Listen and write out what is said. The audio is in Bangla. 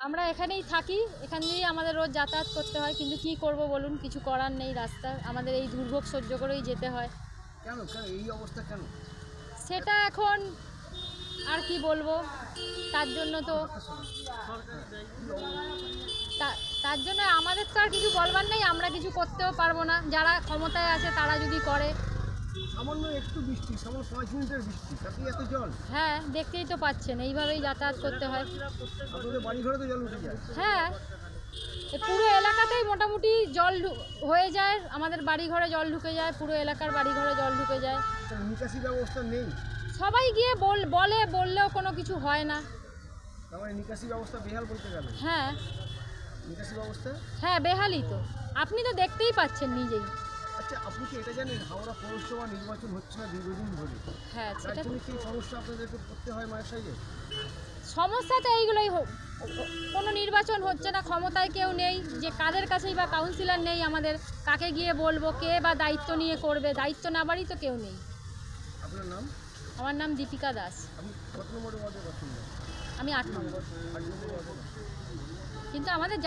আমরা এখানেই থাকি এখান দিয়েই আমাদের রোজ যাতায়াত করতে হয় কিন্তু কি করব বলুন কিছু করার নেই রাস্তা আমাদের এই দুর্ভোগ সহ্য করেই যেতে হয়। কেন কেন এই অবস্থা কেন? সেটা এখন আর কি বলব তার জন্য তো তা- তার জন্য আমাদের তো আর কিছু বলবার নেই আমরা কিছু করতেও পারব না যারা ক্ষমতায় আছে তারা যদি করে। সামান্য একটু বৃষ্টি সামান্য পাঁচ মিনিটের বৃষ্টি তাতেই এত জল। হ্যাঁ দেখতেই তো পাচ্ছেন এইভাবেই যাতায়াত করতে হয়। আপনাদের বাড়ি ঘরে তো জল উঠে যায়। হ্যাঁ পুরো এলাকাতেই মোটামুটি জল হয়ে যায় আমাদের বাড়ি ঘরে জল ঢুকে যায় পুরো এলাকার বাড়ি ঘরে জল ঢুকে যায়। নিকাশি ব্যবস্থা নেই। সবাই গিয়ে বল বলে বললেও কোনো কিছু হয় না। মানে নিকাশি ব্যবস্থা বেহাল বলতে গেল? হ্যাঁ। নিকাশি ব্যবস্থা? হ্যাঁ বেহালই তো। আপনি তো দেখতেই পাচ্ছেন নিজেই। আচ্ছা আপনি কি এটা জানেন হাওড়া পৌরসভা নির্বাচন হচ্ছে না দীর্ঘদিন ধরে? হ্যাঁ সেটা কি সমস্যা আপনাদেরকে করতে হয় মায়ের সাইজে এইগুলোই হোক। কোনো নির্বাচন হচ্ছে না ক্ষমতায় কেউ নেই যে কাদের কাছেই বা কাউন্সিলর নেই আমাদের কাকে গিয়ে বলব কে বা দায়িত্ব নিয়ে করবে দায়িত্ব নেবারই তো কেউ নেই। আপনার নাম? আমার নাম দীপিকা দাস। আমি আট নম্বর। কিন্তু আমাদের